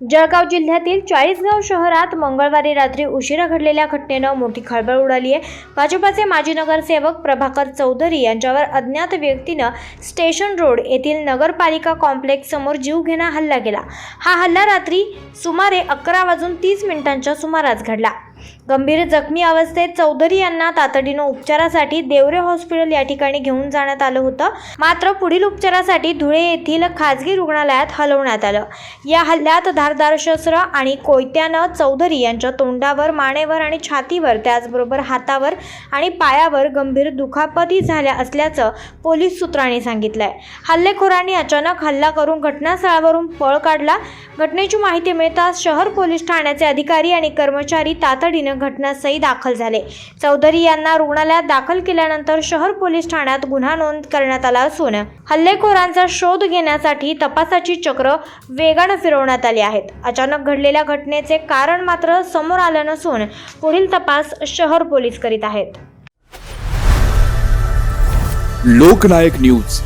जळगाव जिल्ह्यातील चाळीसगाव शहरात मंगळवारी रात्री उशिरा घडलेल्या घटनेनं मोठी खळबळ उडाली आहे. भाजपाचे माजी नगरसेवक प्रभाकर चौधरी यांच्यावर अज्ञात व्यक्तीनं स्टेशन रोड येथील नगरपालिका कॉम्प्लेक्ससमोर जीवघेणा हल्ला केला. हा हल्ला रात्री सुमारे अकरा वाजून तीस मिनिटांच्या सुमारास घडला. गंभीर जखमी अवस्थेत चौधरी यांना तातडीनं उपचारासाठी देवरे हॉस्पिटल या ठिकाणी घेऊन जाण्यात आलं होतं. मात्र पुढील उपचारासाठी धुळे येथील खाजगी रुग्णालयात हलवण्यात आलं. या हल्ल्यात धारदार शस्त्र आणि कोयत्यानं चौधरी यांच्या तोंडावर मानेवर आणि छातीवर त्याचबरोबर हातावर आणि पायावर गंभीर दुखापती झाल्या असल्याचं पोलीस सूत्रांनी सांगितलंय. हल्लेखोरांनी अचानक हल्ला करून घटनास्थळावरून पळ काढला. घटनेची माहिती मिळताच शहर पोलीस ठाण्याचे अधिकारी आणि कर्मचारी तातडीनं घटनास्थळी दाखल झाले. चौधरी यांना रुग्णालयात दाखल केल्यानंतर शहर पोलीस ठाण्यात गुन्हा नोंद करण्यात आला असून हल्लेखोरांचा शोध घेण्यासाठी तपासाची चक्र वेगानं फिरवण्यात आली आहेत. अचानक घडलेल्या घटनेचे कारण मात्र समोर आलं नसून पुढील तपास शहर पोलीस करीत आहेत. लोकनायक न्यूज.